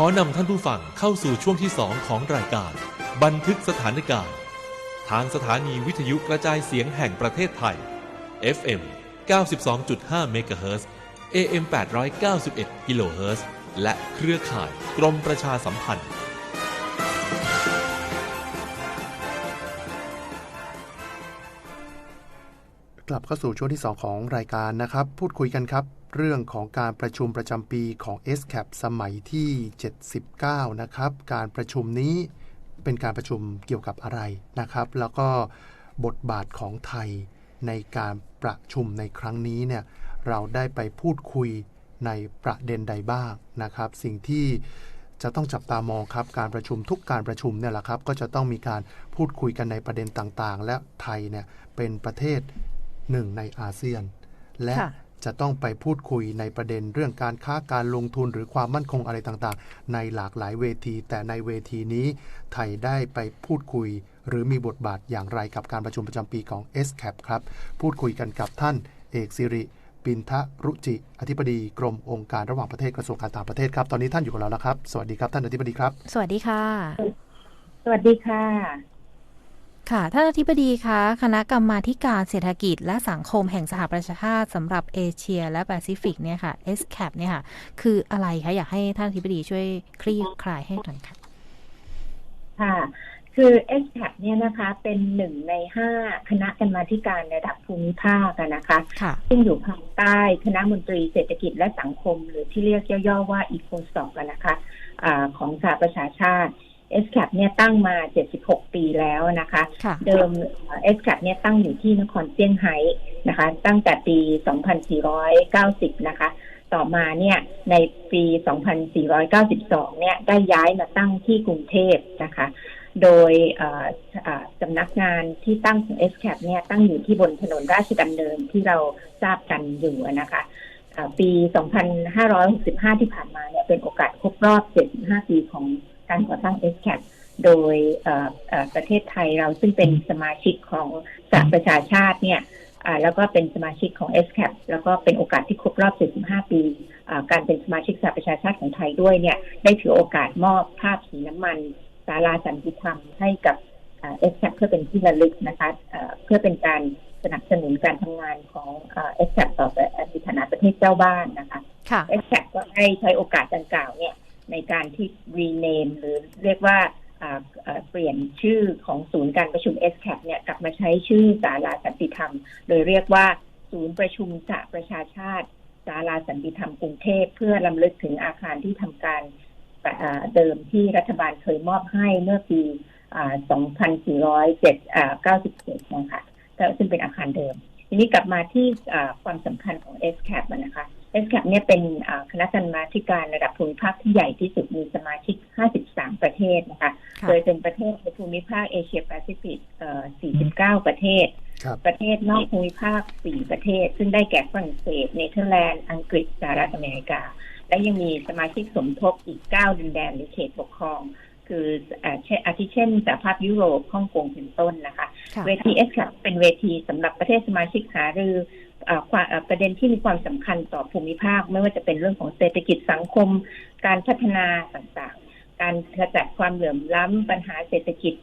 ขอนำท่านผู้ฟังเข้าสู่ช่วงที่2ของรายการ บันทึกสถานการณ์ ทางสถานีวิทยุกระจายเสียงแห่งประเทศไทย FM 92.5เมกะเฮิรตซ์ AM 891กิโลเฮิรตซ์และเครือข่ายกรมประชาสัมพันธ์ กลับเข้าสู่ช่วงที่ 2 ของรายการนะครับ พูดคุยกันครับ เรื่องของการประชุมประจำปีของ s c a p สมัยที่ 79 นะครับ การประชุมนี้เป็นการประชุมเกี่ยวกับอะไรนะครับ แล้วก็บทบาทของไทยในการประชุมในครั้งนี้เนี่ยเราได้ไปพูดคุยในประเด็นใดบ้างนะครับ สิ่งที่จะต้องจับตามองครับการประชุมทุกการประชุมเนี่ยแหละครับ ก็จะต้องมีการพูดคุยกันในประเด็นต่างๆ และไทยเนี่ยเป็นประเทศหนึ่งในอาเซียน และะ จะต้องไปพูดคุยในประเด็นเรื่องการค้าการลงทุนหรือความมั่นคงอะไรต่างๆ ในหลากหลายเวที แต่ในเวทีนี้ไทยได้ไปพูดคุย หรือมีบทบาทอย่างไรกับการประชุมประจำปีของ s c a p ครับ พูดคุยกันกับท่านเอกสิริปินทะรุจิ อธิบดีกรมองค์การระหว่างประเทศกระทรวงการต่างประเทศครับ ตอนนี้ท่านอยู่กับเราแล้วครับ สวัสดีครับท่านอธิบดีครับ สวัสดีค่ะ สวัสดีค่ะ ค่ะ ท่านอธิบดีคะ คณะกรรมาธิการเศรษฐกิจและสังคมแห่งสหประชาชาติสำหรับเอเชีย และแปซิฟิกเนี่ยค่ะ SCAP เนี่ยค่ะ คืออะไรคะ อยากให้ท่านอธิบดีช่วยคลี่คลายให้หน่อยค่ะ ค่ะ คือ s c a p เนี่ยนะคะ เป็นหนึ่งในห้าคณะกรรมาธิการระดับภูมิภาคอะนะคะค่ะซึ่งอยู่ภายใต้คณะมนตรีเศรษฐกิจและสังคม หรือที่เรียกย่อๆว่า e c o s o c อะนะคะอาของสหประชาชาติ s c a p เนี่ยตั้งมา 76 ปีแล้วนะคะค่ะเดิมเอสกัดเนี่ยตั้งอยู่ที่นครเซี่ยงไฮ้นะคะ ตั้งแต่ปี 2490 นะคะ ต่อมาเนี่ยในปี 2492 เนี่ยได้ย้ายมาตั้งที่กรุงเทพนะคะ โดยเอ่อเอ่อสำนักงานที่ตั้งของ s c a p เนี่ยตั้งอยู่ที่บนถนนราชดำเนินที่เราทราบกันอยู่นะคะเอ่อปี 2565 ที่ผ่านมาเนี่ยเป็นโอกาสครบรอบ 75 ปีของ การก่อตั้ง s c a p โดยเอ่อเอ่อประเทศไทยเราซึ่งเป็นสมาชิกของสหประชาชาติเนี่ยอ่าแล้วก็เป็นสมาชิกของ s c a p แล้วก็เป็นโอกาสที่ครบรอบ 75 ปีอ่าการเป็นสมาชิกสหประชาชาติของไทยด้วยเนี่ยได้ถือโอกาสมอบภาพสีน้ำมันศาลาสันติธรรมให้กับเอสแคเพื่อเป็นที่ระลึกนะคะเอ่อเพื่อเป็นการสนับสนุนการทำงานของเอสแคต่อไปในฐานะประเทศเจ้าบ้านนะคะค่ะเอสแก็ได้ใช้โอกาสดังกล่าวเนี่ย ในการที่รีเนมหรือเรียกว่าเปลี่ยนชื่อของศูนย์การประชุม s c a p เนี่ยกลับมาใช้ชื่อศาลาสันติธรรม โดยเรียกว่า ศูนย์ประชุมสหประชาชาติศาลาสันติธรรมกรุงเทพเพื่อลำลึกถึงอาคารที่ทำการเดิมที่รัฐบาลเคยมอบให้เมื่อปี 2497นะคะซึ่งเป็นอาคารเดิม ทีนี้กลับมาที่ความสำคัญของ s c a p นะคะ s c a p เนี่ยเป็นอ่าคณะกรรมาธิการระดับภูมิภาคที่ใหญ่ที่สุดมีสมาชิก 53 ประเทศนะคะค่ะโดยเป็นประเทศในภูมิภาคเอเชียแปซิฟิกเอ่อ49 ประเทศครับประเทศนอกภูมิภาค 4 ประเทศ ซึ่งได้แก่ฝรั่งเศส เนเธอร์แลนด์ อังกฤษ สหรัฐอเมริกา และยังมีสมาชิกสมทบอีก 9 ดินแดนหรือเขตปกครอง คืออ่าเช่นอาทิเช่นสหภาพยุโรป ฮ่องกงเป็นต้นนะคะค่ะเวที s ครับเป็นเวทีสำหรับประเทศสมาชิกหารืออ่าความอ่า ประเด็นที่มีความสำคัญต่อภูมิภาค ไม่ว่าจะเป็นเรื่องของเศรษฐกิจสังคม การพัฒนาต่างๆ การขจัดความเหลื่อมล้ำปัญหาเศรษฐกิจ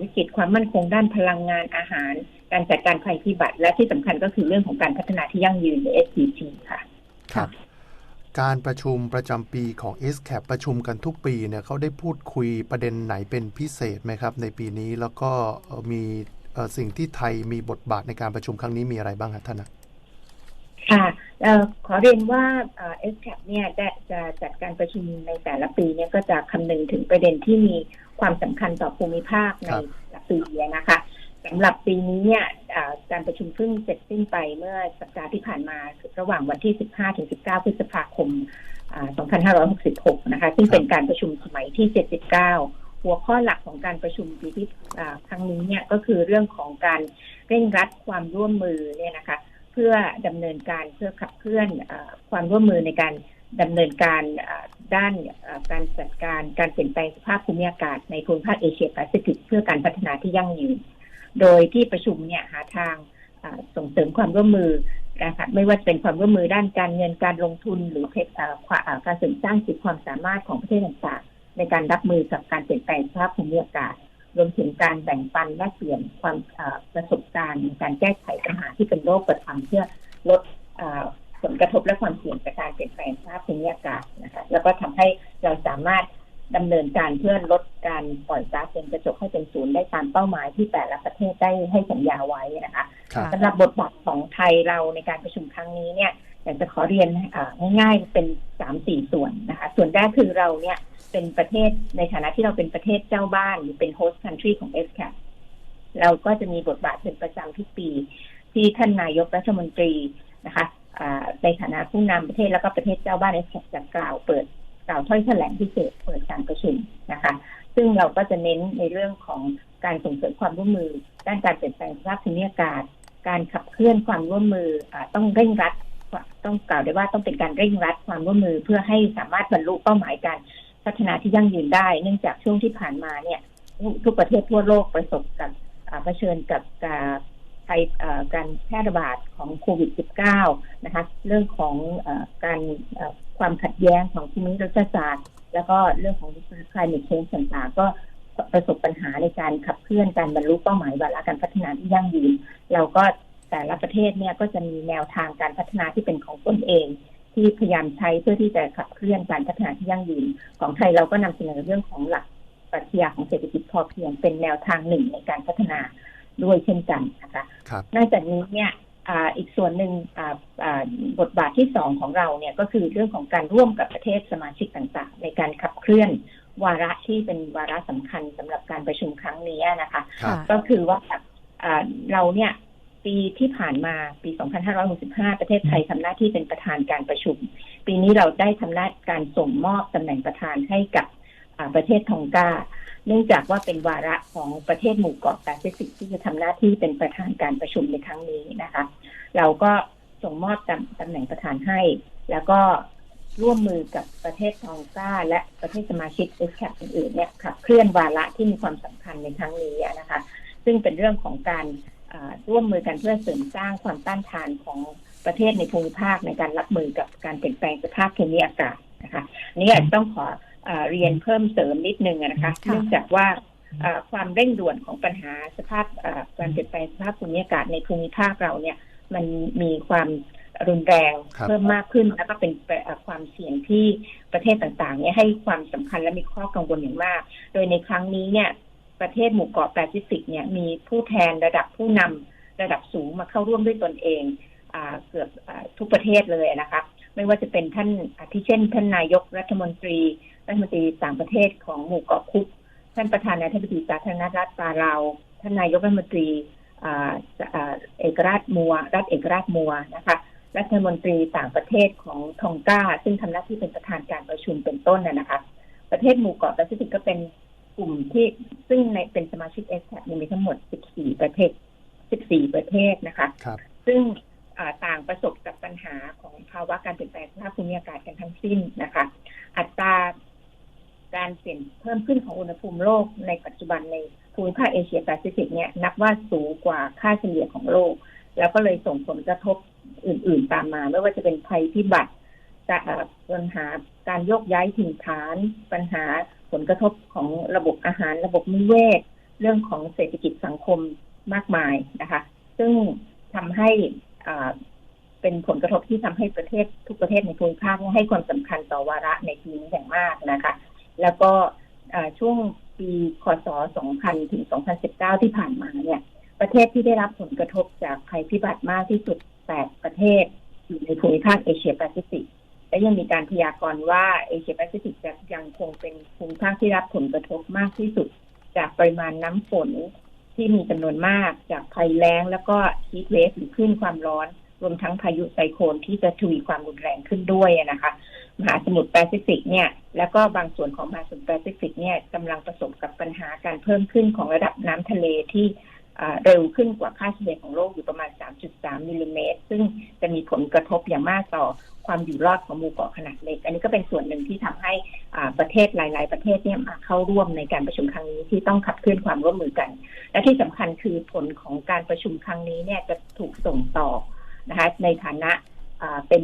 วิกฤตความมั่นคงด้านพลังงานอาหาร การจัดการภัยพิบัติ และที่สำคัญก็คือเรื่องของการพัฒนาที่ยั่งยืนหรือ SDG ค่ะ ครับ การประชุมประจำปีของ s c a p ประชุมกันทุกปีเนี่ยเขาได้พูดคุยประเด็นไหนเป็นพิเศษไหมครับ ในปีนี้แล้วก็มีสิ่งที่ไทยมีบทบาทในการประชุมครั้งนี้มีอะไรบ้างครับท่านนะ ค่ะเอ่อขอเรียนว่าเอ่อ SCAP เนี่ยจะจะจัดการประชุมในแต่ละปีเนี่ยก็จะคำนึงถึงประเด็นที่มีความสำคัญต่อภูมิภาคในครับแต่ละปีนะคะสำหรับปีนี้เนี่ยเอ่อการประชุมเพิ่งเสร็จสิ้นไปเมื่อสัปดาห์ที่ผ่านมาระหว่างวันที่ 15 ถึง 19 พฤษภาคมอ่า2566 นะคะ ซึ่งเป็นการประชุมสมัยที่ 79 หัวข้อหลักของการประชุมปีที่อ่าครั้งนี้เนี่ยก็คือเรื่องของการเร่งรัดความร่วมมือเนี่ยนะคะ เพื่อดำเนินการเพื่อขับเคลื่อนอความร่วมมือในการดำเนินการด้านการจัดการการเปลี่ยนแปลงสภาพภูมิอากาศในภูมิภาคเอเชียแปซิฟิกเพื่อการพัฒนาที่ยั่งยืน โดยที่ประชุมเนี่ยหาทางส่งเสริมความร่วมมือนะคะไม่ว่าเป็นความร่วมมือด้านการเงินการลงทุนหรือเทคเอ่อการเสริมสร้างขีดความสามารถของประเทศต่างๆ ในการรับมือกับการเปลี่ยนแปลงสภาพภูมิอากาศ รวมถึงการแบ่งปันและเปลี่ยนความเอ่อประสบการณ์ในการแก้ไขปัญหาที่เป็นโรคประจำเพื่อลดเอ่อผลกระทบและความเสี่ยงจากการเปลี่ยนแปลงสภาพภูมิอากาศนะคะแล้วก็ทำให้เราสามารถดำเนินการเพื่อลดการปล่อยก๊าซเรือนกระจกให้เป็นศูนย์ได้ตามเป้าหมายที่แต่ละประเทศได้ให้สัญญาไว้นะคะครับสำหรับบทบาทของไทยเราในการประชุมครั้งนี้เนี่ยอยากจะขอเรียนอ่าง่ายๆเป็นสามสี่ส่วนนะคะ ส่วนแรกคือเราเนี่ย เป็นประเทศในฐานะที่เราเป็นประเทศเจ้าบ้านหรือเป็น host country ของ s c a p เราก็จะมีบทบาทเป็นประจำทุกปี ที่ท่านนายกรัฐมนตรีนะคะในฐานะผู้นำประเทศแล้วก็ประเทศเจ้าบ้าน s c a p จะกล่าวเปิดกล่าวถ้อยแถลงพิเศษเปิดการประชุมนะคะ ซึ่งเราก็จะเน้นในเรื่องของการส่งเสริมความร่วมมือ ด้านการเปลี่ยนแปลงสภาพภูมิอากาศ การขับเคลื่อนความร่วมมืออต้องเร่งรัดต้องกล่าวได้ว่าต้องเป็นการเร่งรัดความร่วมมือเพื่อให้สามารถบรรลุเป้าหมายการ พัฒนาที่ยั่งยืนได้ เนื่องจากช่วงที่ผ่านมาเนี่ย ทุกประเทศทั่วโลกประสบกับเผชิญกับการภัยการแพร่ระบาดของโควิด -19 นะคะ เรื่องของอการความขัดแย้งของภูมิรัฐศาสตร์ แล้วก็เรื่องของ climate change ต่างๆก็ประสบปัญหาในการขับเคลื่อนการบรรลุเป้าหมายวาระการพัฒนาที่ยั่งยืน เราก็แต่ละประเทศเนี่ยก็จะมีแนวทางการพัฒนาที่เป็นของตนเอง ที่พยายามใช้เพื่อที่จะขับเคลื่อนการพัฒนาที่ยั่งยืนของไทยเราก็นำเสนอเรื่องของหลักปรัชญาของเศรษฐกิจพอเพียงเป็นแนวทางหนึ่งในการพัฒนาด้วยเช่นกันนะคะครับนอกจากนี้เนี่ยอ่าอีกส่วนหนึ่งอ่าอ่าบทบาทที่สองของเราเนี่ยก็คือเรื่องของการร่วมกับประเทศสมาชิกต่างๆ ในการขับเคลื่อนวาระที่เป็นวาระสำคัญสำหรับการประชุมครั้งนี้นะคะครับก็คือว่าอ่าเราเนี่ย ปีที่ผ่านมาปี 2565 ประเทศไทยทำหน้าที่เป็นประธานการประชุม ปีนี้เราได้ทำหน้าการส่งมอบตำแหน่งประธานให้กับประเทศทองกาเนื่องจากว่าเป็นวาระของประเทศหมู่เกาะแปซิฟิกที่จะทำหน้าที่เป็นประธานการประชุมในครั้งนี้นะคะ เราก็ส่งมอบตำตำแหน่งประธานให้ แล้วก็ร่วมมือกับประเทศทองกาและประเทศสมาชิกเอสแคปอื่นๆเนี่ยขับเคลื่อนวาระที่มีความสำคัญในครั้งนี้นะคะ ซึ่งเป็นเรื่องของการ ร่วมมือกันเพื่อเสริมสร้างความต้านทานของประเทศในภูมิภาคในการรับมือกับการเปลี่ยนแปลงสภาพภูมิอากาศนะคะอันนี้อาจจะต้องขออาเรียนเพิ่มเสริมนิดนึงนะคะค่ะเนื่องจากว่าอ่าความเร่งด่วนของปัญหาสภาพอ่าการเปลี่ยนแปลงสภาพภูมิอากาศในภูมิภาคเราเนี่ย มันมีความรุนแรงครับเพิ่มมากขึ้นแล้วก็เป็นเอ่อความเสี่ยงที่ประเทศต่างๆเนี่ยให้ความสำคัญและมีข้อกังวลอย่างมาก โดยในครั้งนี้เนี่ย ประเทศหมู่เกาะแปซิฟิกเนี่ยมีผู้แทนระดับผู้นำระดับสูงมาเข้าร่วมด้วยตนเองอเกือบอทุกประเทศเลยนะคะไม่ว่าจะเป็นท่านอาทิเช่น ท่านนายกรัฐมนตรีรัฐมนตรีต่างประเทศของหมู่เกาะคุก ท่านประธานาธิบดีสาธารณรัฐปาเลาท่านนายกรัฐมนตรีเอกราชมัว รัฐเอกราชมัวนะคะ รัฐมนตรีต่างประเทศของทองกาซึ่งทำหน้าที่เป็นประธานการประชุมเป็นต้นนะคะ ประเทศหมู่เกาะแปซิฟิกก็เป็น กลุ่มที่ซึ่งในเป็นสมาชิกเอสแมีทั้งหมด 14 ประเทศ 14 ประเทศนะคะครับซึ่งอ่าต่างประสบกับปัญหาของภาวะการเปลี่ยนแปลงสภาพภูมิอากาศกันทั้งสิ้นนะคะ อัตราการเปลี่ยนเพิ่มขึ้นของอุณหภูมิโลกในปัจจุบันในภูมิภาคเอเชียแปซิฟิกเนี่ยนับว่าสูงกว่าค่าเฉลี่ยของโลก แล้วก็เลยส่งผลกระทบอื่น ๆ ตามมา ไม่ว่าจะเป็นภัยพิบัติจะเอ่อปัญหาการโยกย้ายถิ่นฐาน ปัญหา ผลกระทบของระบบอาหารระบบนิเวศ เรื่องของเศรษฐกิจสังคมมากมายนะคะ ซึ่งทำให้อ่าเป็นผลกระทบที่ทำให้ประเทศทุกประเทศในภูมิภาคให้ความสำคัญต่อวาระในปีนี้อย่างมากนะคะ แล้วก็ช่วงปีคศ 2000 ถึง 2019 ที่ผ่านมาเนี่ย ประเทศที่ได้รับผลกระทบจากภัยพิบัติมากที่สุด 8 ประเทศอยู่ในภูมิภาคเอเชียแปซิฟิก และยังมีการพยากรณ์ว่าเอเชียแปซิฟิกจะยังคงเป็นภูมิภาคที่รับผลกระทบมากที่สุด จากปริมาณน้ำฝนที่มีจำนวนมากจากภัยแล้ง แล้วก็ฮีทเวฟหรือคลื่นความร้อน รวมทั้งพายุไซโคลนที่จะทวีความรุนแรงขึ้นด้วยนะคะ มหาสมุทรแปซิฟิกเนี่ย แล้วก็บางส่วนของมหาสมุทรแปซิฟิกเนี่ยกำลังประสบกับปัญหาการเพิ่มขึ้นของระดับน้ำทะเลที่เร็วขึ้นกว่าค่าเฉลี่ยของโลกอยู่ประมาณ 3.3มิลลิเมตร ซึ่งจะมีผลกระทบอย่างมากต่อ ความอยู่รอดของหมู่เกาะขนาดเล็ก อันนี้ก็เป็นส่วนหนึ่งที่ทำให้อ่าประเทศหลาย ๆ ประเทศเนี่ยมาเข้าร่วมในการประชุมครั้งนี้ที่ต้องขับเคลื่อนความร่วมมือกัน และที่สำคัญคือผลของการประชุมครั้งนี้เนี่ยจะถูกส่งต่อนะคะในฐานะเป็น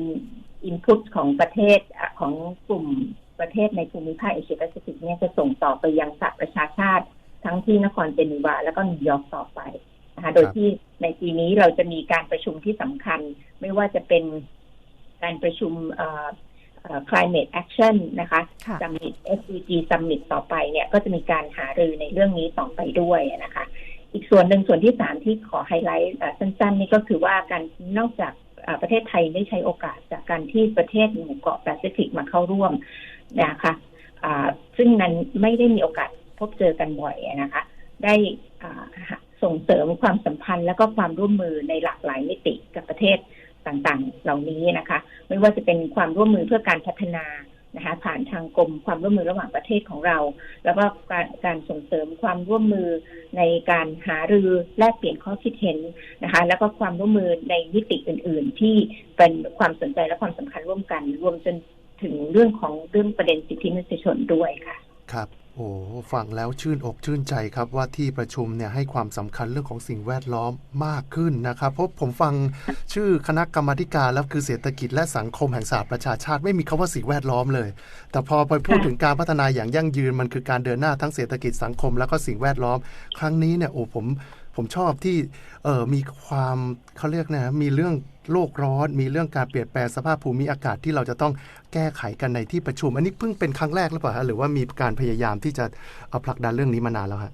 อินพุตของประเทศของกลุ่มประเทศในภูมิภาคเอเชียแปซิฟิกเนี่ยจะส่งต่อไปยังสหประชาชาติ ทั้งที่นครเจนีวา แล้วก็นิวยอร์กต่อไปนะคะโดยที่ในปีนี้เราจะมีการประชุมที่สำคัญ ไม่ว่าจะเป็น การประชุม climate action นะคะ summit SDG summit ต่อไปเนี่ยก็จะมีการหารือในเรื่องนี้ต่อไปด้วยนะคะ อีกส่วนหนึ่งส่วนที่สามที่ขอไฮไลท์สั้นๆ นี่ก็คือว่าการนอกจากประเทศไทยได้ใช้โอกาสจากการที่ประเทศหมู่เกาะแปซิฟิกมาเข้าร่วมนะคะซึ่งนั้นไม่ได้มีโอกาสพบเจอกันบ่อยนะคะ ได้ส่งเสริมความสัมพันธ์และก็ความร่วมมือในหลากหลายมิติกับประเทศ ต่างๆ เหล่านี้นะคะ ไม่ว่าจะเป็นความร่วมมือเพื่อการพัฒนานะคะผ่านทางกรมความร่วมมือระหว่างประเทศของเรา แล้วก็การการส่งเสริมความร่วมมือในการหารือแลกเปลี่ยนข้อคิดเห็นนะคะ แล้วก็ความร่วมมือในมิติอื่น ๆ ที่เป็นความสนใจและความสำคัญร่วมกัน รวมจนถึงเรื่องของเรื่องประเด็นสิทธิมนุษยชนด้วยค่ะ ครับ โอ้ฟังแล้วชื่นอกชื่นใจครับว่าที่ประชุมเนี่ยให้ความสำคัญเรื่องของสิ่งแวดล้อมมากขึ้นนะครับ เพราะผมฟังชื่อคณะกรรมการแล้วคือเศรษฐกิจและสังคมแห่งสหประชาชาติไม่มีคาว่าสิ่งแวดล้อมเลย แต่พอไปพูดถึงการพัฒนาอย่างยั่งยืนมันคือการเดินหน้าทั้งเศรษฐกิจสังคมแล้วก็สิ่งแวดล้อม ครั้งนี้เนี่ยโอ้ผม ผมชอบที่เออมีความเขาเรียกนะมีเรื่องโลกร้อน มีเรื่องการเปลี่ยนแปลงสภาพภูมิอากาศที่เราจะต้องแก้ไขกันในที่ประชุม อันนี้เพิ่งเป็นครั้งแรกหรือเปล่าฮะหรือว่ามีการพยายามที่จะเอาผลักดันเรื่องนี้มานานแล้วฮะ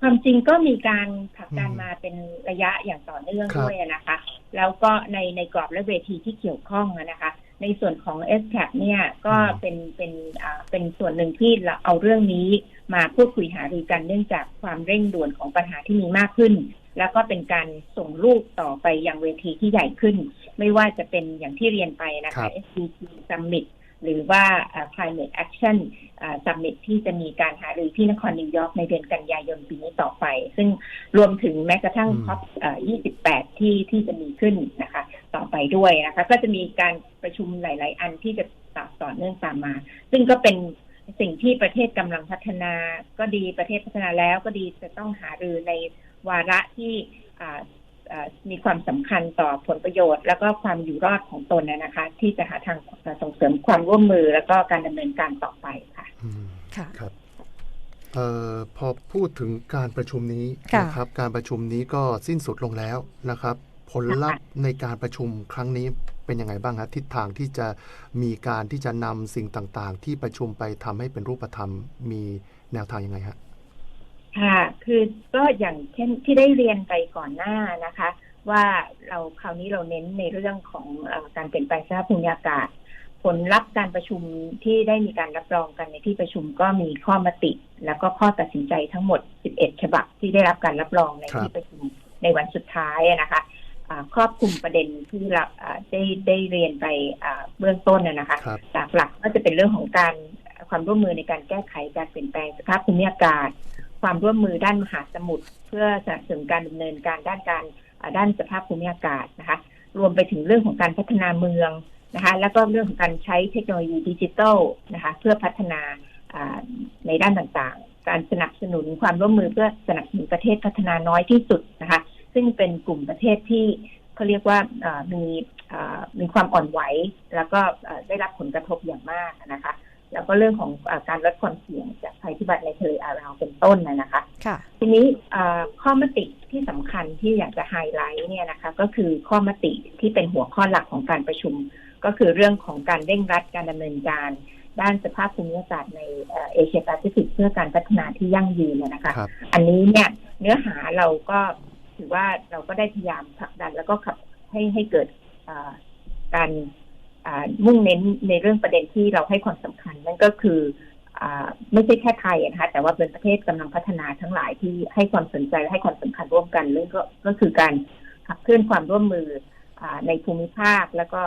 ความจริงก็มีการผลักดันมาเป็นระยะอย่างต่อเนื่องด้วยนะคะ แล้วก็ในในกรอบและเวทีที่เกี่ยวข้องนะคะ ในส่วนของ s อ a p เนี่ยก็เป็นเป็นอ่าเป็นส่วนหนึ่งที่เราเอาเรื่องนี้มาพูดคุยหารือกันเนื่องจากความเร่งด่วนของปัญหาที่มีมากขึ้น แล้วก็เป็นการส่งลูกต่อไปยังเวทีที่ใหญ่ขึ้น ไม่ว่าจะเป็นอย่างที่เรียนไปนะคะ SDG Summit หรือว่า climate action summit ที่จะมีการหารือที่นครนิวยอร์กในเดือนกันยายนปีนี้ต่อไป ซึ่งรวมถึงแม้กระทั่งคอป28 ที่ที่จะมีขึ้นนะคะ ต่อไปด้วยนะคะ ก็จะมีการประชุมหลาย ๆ อันที่จะต่อเนื่องตามมา ซึ่งก็เป็นสิ่งที่ประเทศกำลังพัฒนาก็ดีประเทศพัฒนาแล้วก็ดีจะต้องหารือในวาระที่มีความสำคัญต่อผลประโยชน์ แล้วก็ความอยู่รอดของตนนะคะ ที่จะหาทางส่งเสริมความร่วมมือแล้วก็การดำเนินการต่อไปค่ะค่ะครับออพอพูดถึงการประชุมนี้นะครับ การประชุมนี้ก็สิ้นสุดลงแล้วนะครับ ผลลัพธ์ในการประชุมครั้งนี้เป็นยังไงบ้างครับทิศทางที่จะมีการที่จะนำสิ่งต่างๆ ที่ประชุมไปทำให้เป็นรูปธรรมมีแนวทางยังไงฮะค่ะ คือก็อย่างเช่นที่ได้เรียนไปก่อนหน้านะคะ ว่าเราคราวนี้เราเน้นในเรื่องของอการเปลี่ยนแปลงสภาพภูมิอากาศ ผลลัพธ์การประชุมที่ได้มีการรับรองกันในที่ประชุมก็มีข้อมติ แล้วก็ข้อตัดสินใจทั้งหมด 11 ฉบับที่ได้รับการรับรองในที่ประชุมในวันสุดท้ายนะคะ ครอบคลุมประเด็นที่เราได้ได้เรียนไปเบื้องต้นนะคะจากหลักก็จะเป็นเรื่องของการความร่วมมือในการแก้ไขการเปลี่ยนแปลงสภาพภูมิอากาศ ความร่วมมือด้านมหาสมุทรเพื่อสนับสนุนการดำเนินการด้านการด้านสภาพภูมิอากาศนะคะ รวมไปถึงเรื่องของการพัฒนาเมืองนะคะ แล้วก็เรื่องของการใช้เทคโนโลยีดิจิทัลนะคะ เพื่อพัฒนาในด้านต่างๆ การสนับสนุนความร่วมมือเพื่อสนับสนุนประเทศพัฒนาน้อยที่สุดนะคะ ซึ่งเป็นกลุ่มประเทศที่เขาเรียกว่ามีมีความอ่อนไหว แล้วก็ได้รับผลกระทบอย่างมากนะคะ แล้วก็เรื่องของอการลดความเสี่ยงจากภัยพิบัติในทะเลอาราวเป็นต้นนะคะค่ะทีนี้ข้อมติที่สำคัญที่อยากจะไฮไลท์เนี่ยนะคะ ก็คือข้อมติที่เป็นหัวข้อหลักของการประชุม ก็คือเรื่องของการเร่งรัดการดำเนินการด้านสภาพภูมิอากาศในเอเชียแปซิฟิกเพื่อการพัฒนาที่ยั่งยืนนะคะคอันนี้เนี่ยเนื้อหาเราก็ ถือว่าเราก็ได้พยายามผลักดัน แล้วก็ขับให้ให้เกิดการมุ่งเน้นในเรื่องประเด็นที่เราให้ความสำคัญ นั่นก็คือไม่ใช่แค่ไทยนะคะแต่ว่าเป็นประเทศกำลังพัฒนาทั้งหลายที่ให้ความสนใจและให้ความสำคัญร่วมกันเรื่องก็ก็คือการขับเคลื่อนความร่วมมืออในภูมิภาค แล้วก็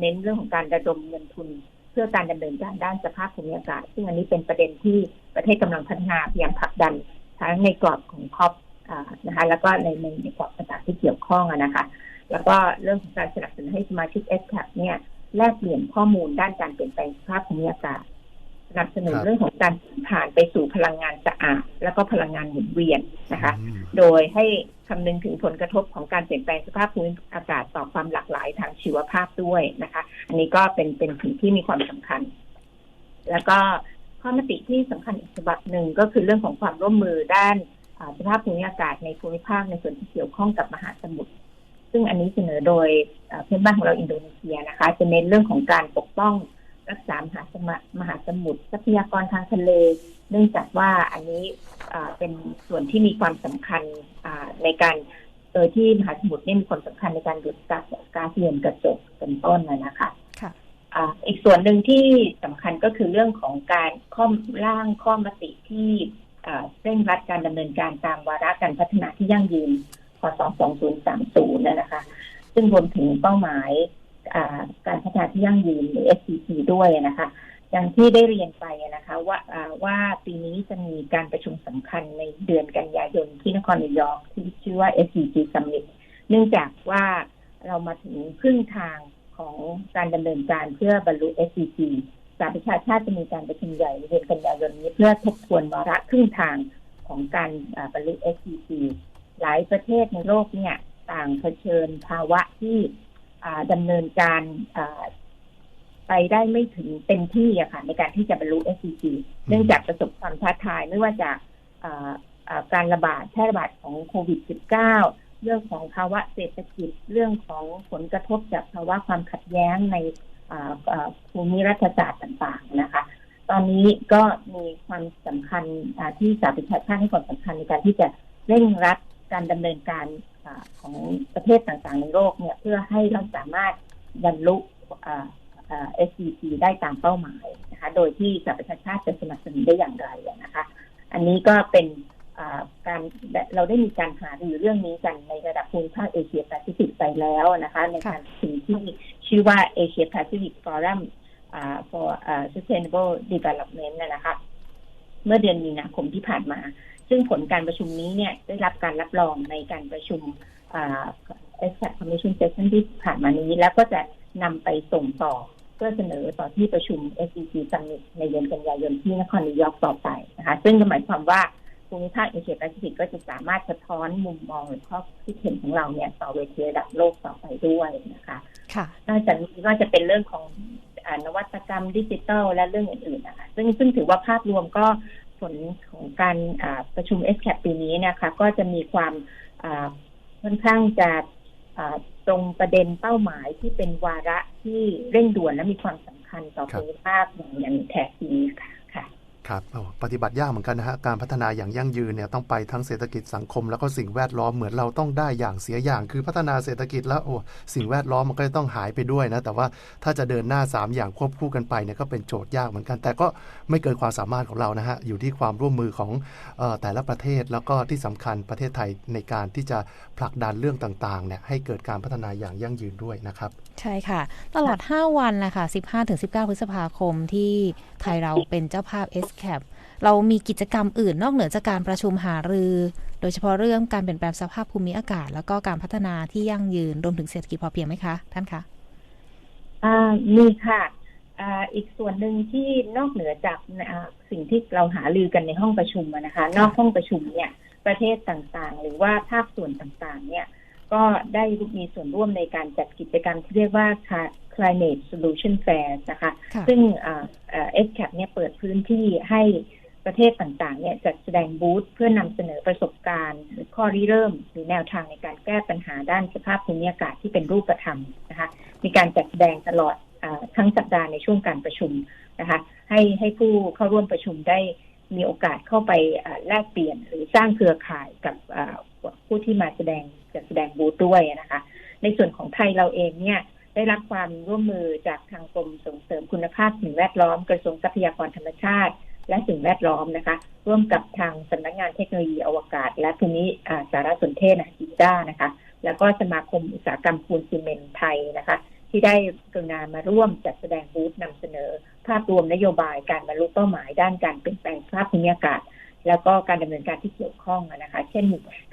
เน้นเรื่องของการระดมเงินทุน เพื่อการดำเนินการด้านสภาพภูมิอากาศ ซึ่งอันนี้เป็นประเด็นที่ประเทศกำลังพัฒนาพยายามผลักดันทั้งในกรอบของคอป นะคะแล้วก็ในในในกรอบต่างๆที่เกี่ยวข้องนะคะ แล้วก็เรื่องของการสนับสนุนให้สมาชิก s อ a p เนี่ยแลกเปลี่ยนข้อมูลด้านการเปลี่ยนแปลงสภาพภูมิอากาศนับสนุนครับเรื่องของการผ่านไปสู่พลังงานสะอาด แล้วก็พลังงานหมุนเวียนนะคะอืมโดยให้คำนึงถึงผลกระทบของการเปลี่ยนแปลงสภาพภูมิอากาศต่อความหลากหลายทางชีวภาพด้วยนะคะ อันนี้ก็เป็นเป็นสิ่งที่มีความสำคัญ แล้วก็ข้อมติที่สำคัญอีกฉบับหนึ่งก็คือเรื่องของความร่วมมือด้านอ่า สภาพภูมิอากาศในภูมิภาคในส่วนที่เกี่ยวข้องกับมหาสมุทรซึ่งอันนี้เสนอโดยอ่าเพื่อนบ้านของเราอินโดนีเซียนะคะ จะเน้นเรื่องของการปกป้องรักษามหาสมะมหาสมุทรทรัพยากรทางทะเล เนื่องจากว่าอันนี้อ่าเป็นส่วนที่มีความสำคัญอ่าในการเออที่มหาสมุทรเนี่ยมีความสำคัญในการดูดก๊าซก๊าซเรือนกระจกเป็นต้นนะนะคะค่ะอ่าอีกส่วนหนึ่งที่สำคัญก็คือเรื่องของการข้อมร่างข้อมติที่อ่า เร่งรัดการดำเนินการตามวาระการพัฒนาที่ยั่งยืนพศ2030นะคะ ซึ่งรวมถึงเป้าหมายการพัฒนาที่ยั่งยืนหรือ SDG ด้วยนะคะ อย่างที่ได้เรียนไปนะคะว่าอ่าว่าปีนี้จะมีการประชุมสำคัญในเดือนกันยายนที่นครนิวยอร์กที่ชื่อว่า SDG Summit เนื่องจากว่าเรามาถึงครึ่งทางของการดำเนินการเพื่อบรรลุ SDG สหประชาชาติจะมีการประชุมใหญ่ในเดือนกันยายนนี้ เพื่อทบทวนวาระครึ่งทางของการอ่าบรรลุ SDG หลายประเทศในโลกเนี่ยต่างเผชิญภาวะที่อ่าดำเนินการอ่าไปได้ไม่ถึงเต็มที่อะค่ะในการที่จะบรรลุ SDG เนื่องจากประสบความท้าทายไม่ว่าจากอ่าอ่าการระบาดแพร่ระบาดของโควิด -19 เรื่องของภาวะเศรษฐกิจเรื่องของผลกระทบจากภาวะความขัดแย้งในอ่าอ่า ภูมิรัฐศาสตร์ต่างๆนะคะ ตอนนี้ก็มีความสำคัญที่สหประชาชาติให้ความสำคัญในการที่จะเร่งรัดการดำเนินการอของประเทศต่างๆ ในโลกเนี่ยเพื่อให้เราสามารถบรรลุอ่าอ่า SDG ได้ตามเป้าหมายนะคะ โดยที่สหประชาชาติจะสนับสนุนได้อย่างไรนะคะ อันนี้ก็เป็น การเราได้มีการหารือเรื่องนี้กันในระดับภูมิภาคเอเชียแปซิฟิกไปแล้วนะคะ ในการประชุมที่ชื่อว่า Asia Pacific Forum อ่า for อ่า Sustainable Development นะนะคะ เมื่อเดือนมีนาคมที่ผ่านมา ซึ่งผลการประชุมนี้เนี่ยได้รับการรับรองในการประชุมอ่า ESCAP Commission Session ที่ผ่านมานี้ แล้วก็จะนำไปส่งต่อเพื่อเสนอต่อที่ประชุม SEC Summit ในเดือนกันยายนที่นครนิวยอร์กต่อไปนะคะ ซึ่งหมายความว่า ภูมิภาคเอเชียแปซิฟิกก็จะสามารถสะท้อนมุมมองหรือข้อคิดเห็นของเราเนี่ยต่อเวทีระดับโลกต่อไปด้วยนะคะค่ะนอกจากนี้ก็จะเป็นเรื่องของอานวัตกรรมดิจิทัลและเรื่องอื่นๆนะคะซึ่งซึ่งถือว่าภาพรวมก็ผลของการอ่าประชุม s c a p ปีนี้เนะคะ ก็จะมีความอ่าค่อนข้างจะอ่าตรงประเด็นเป้าหมายที่เป็นวาระที่เร่งด่วนและมีความสำคัญต่อครับภูมิภาคอย่างอย่างแท้จริงค่ะ ครับปฏิบัติยากเหมือนกันนะฮะการพัฒนาอย่างยั่งยืนเนี่ยต้องไปทั้งเศรษฐกิจสังคม แล้วก็สิ่งแวดล้อมเหมือนเราต้องได้อย่างเสียอย่าง คือพัฒนาเศรษฐกิจแล้วโอ้สิ่งแวดล้อมมันก็จะต้องหายไปด้วยนะแต่ว่าถ้าจะเดินหน้า 3 อย่างควบคู่กันไปเนี่ยก็เป็นโจทย์ยากเหมือนกัน แต่ก็ไม่เกินความสามารถของเรานะฮะอยู่ที่ความร่วมมือของออแต่ละประเทศแล้วก็ที่สำคัญประเทศไทยในการที่จะผลักดันเรื่องต่างๆเนี่ยให้เกิดการพัฒนาอย่างยั่งยืนด้วยนะครับ ใช่ค่ะ ตลอด 5 วันนะคะ15-19 พฤษภาคมที่ไทยเราเป็นเจ้าภาพ s c a p เรามีกิจกรรมอื่นนอกเหนือจากการประชุมหารือ โดยเฉพาะเรื่องการเปลี่ยนแปลงสภาพภูมิอากาศ แล้วก็การพัฒนาที่ยั่งยืนรวมถึงเศรษฐกิจพอเพียงไหมคะ ท่านคะอ่ามีค่ะอ่าอีกส่วนหนึ่งที่นอกเหนือจากอ่าสิ่งที่เราหาลือกันในห้องประชุมอะนะคะ นอกห้องประชุมเนี่ย ประเทศต่างๆ หรือว่าภาคส่วนต่างๆ เนี่ย ก็ได้มีส่วนร่วมในการจัดกิจกรรมที่เรียกว่า Climate Solution Fair นะคะค่ะซึ่งเอสแคปเนี่ยเปิดพื้นที่ให้ประเทศต่างๆ เนี่ยจัดแสดงบูธเพื่อนำเสนอประสบการณ์ หรือข้อริเริ่ม หรือแนวทางในการแก้ปัญหาด้านสภาพภูมิอากาศที่เป็นรูปธรรมนะคะ มีการจัดแสดงตลอดอาทั้งสัปดาห์ในช่วงการประชุมนะคะ ให้ให้ผู้เข้าร่วมประชุมได้มีโอกาสเข้าไปอ่าแลกเปลี่ยนหรือสร้างเครือข่ายกับอ่าผู้ที่มาแสดง จัดแสดงบูธด้วยนะคะ ในส่วนของไทยเราเองเนี่ยได้รับความร่วมมือจากทางกรมส่งเสริมคุณภาพสิ่งแวดล้อมกระทรวงทรัพยากรธรรมชาติ และสิ่งแวดล้อมนะคะ ร่วมกับทางสำนักงานเทคโนโลยีอวกาศ และภูมิสารสนเทศนะจิด้านะคะ แล้วก็สมาคมอุตสาหกรรมปูนซีเมนต์ไทยนะคะ ที่ได้กรุณามาร่วมจัดแสดงบูธนำเสนอ ภาพรวมนโยบายการบรรลุเป้าหมายด้านการเปลี่ยนแปลงสภาพภูมิอากาศ แล้วก็การดำเนินการที่เกี่ยวข้องอะนะคะ เช่น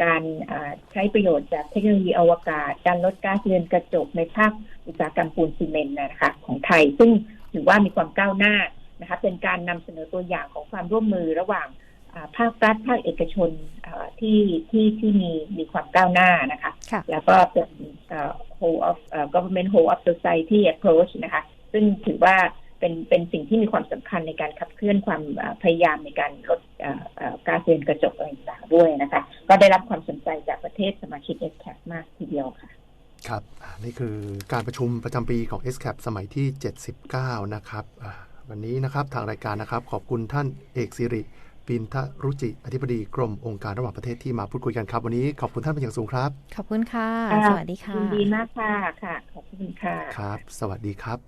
การอ่าใช้ประโยชน์จากเทคโนโลยีอวกาศ การลดก๊าซเรือนกระจกในภาคอุตสาหกรรมปูนซีเมนต์นะคะ ของไทย ซึ่งถือว่ามีความก้าวหน้านะคะ เป็นการนำเสนอตัวอย่างของความร่วมมือระหว่างอ่าภาครัฐภาคเอกชนอ่าที่ที่ที่มีมีความก้าวหน้านะคะค่ะแล้วก็เป็นเอ่อ whole of เอ่อ government whole of society approach นะคะ ซึ่งถือว่าเป็นเป็นสิ่งที่มีความสำคัญในการขับเคลื่อนความเอ่อพยายามในการลดเอ่อเอ่อ ก๊าซเรือนกระจกอะไรต่างๆด้วยนะคะ ก็ได้รับความสนใจจากประเทศสมาชิก s c a p มากทีเดียวค่ะ ครับอ่านี่คือการประชุมประจำปีของ s c a p สมัยที่ 79 นะครับอ่าวันนี้นะครับทางรายการนะครับ ขอบคุณท่านเอกสิริปินทรุจิ อธิบดีกรมองค์การระหว่างประเทศที่มาพูดคุยกันครับ วันนี้ขอบคุณท่านเป็นอย่างสูงครับ ขอบคุณค่ะค่ะสวัสดีค่ะยินดีมากค่ะค่ะ ขอบคุณค่ะ ครับ สวัสดีครับ